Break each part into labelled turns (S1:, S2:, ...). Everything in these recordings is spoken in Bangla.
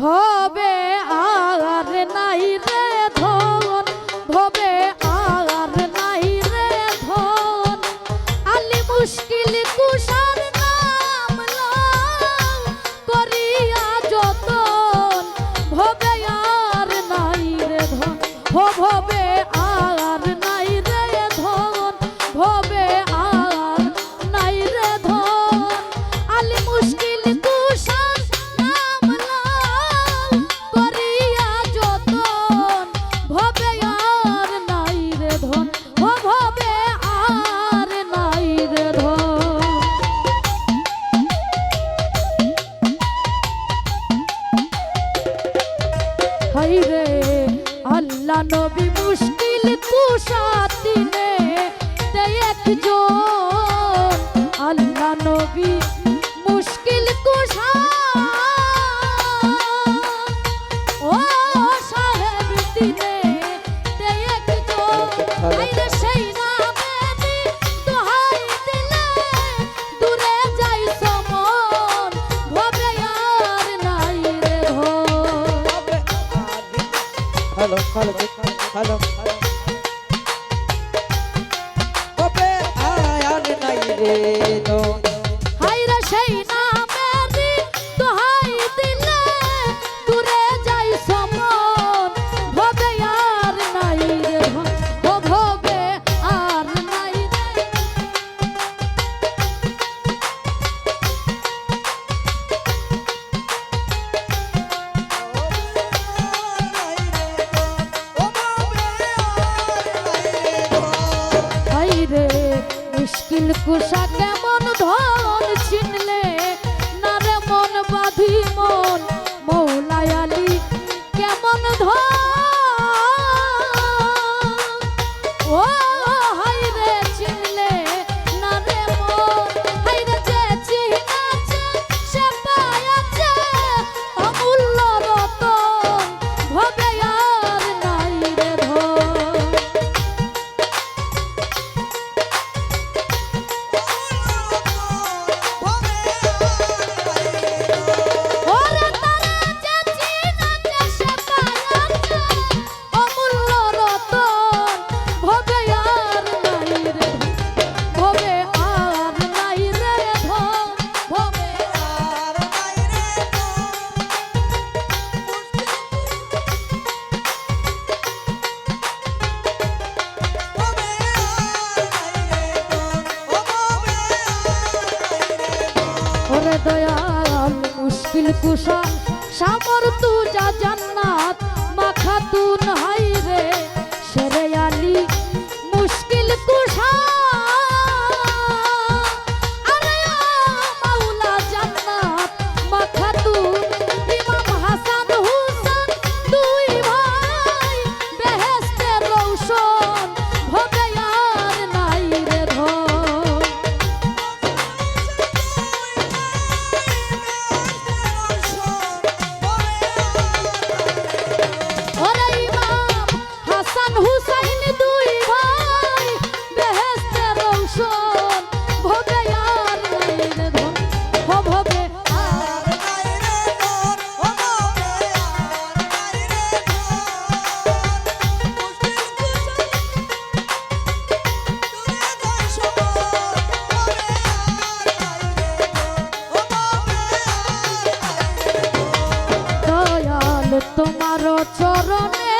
S1: হবে আর নাই নবী মুশকিল কুশাত দিনে একজন আল্লাহ নবী খালো খালো রে। মুশকিল কুষা কেমন ধন ছিনলে সামর্থ চরণে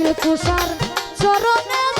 S1: মুশকিল কুষার চরণে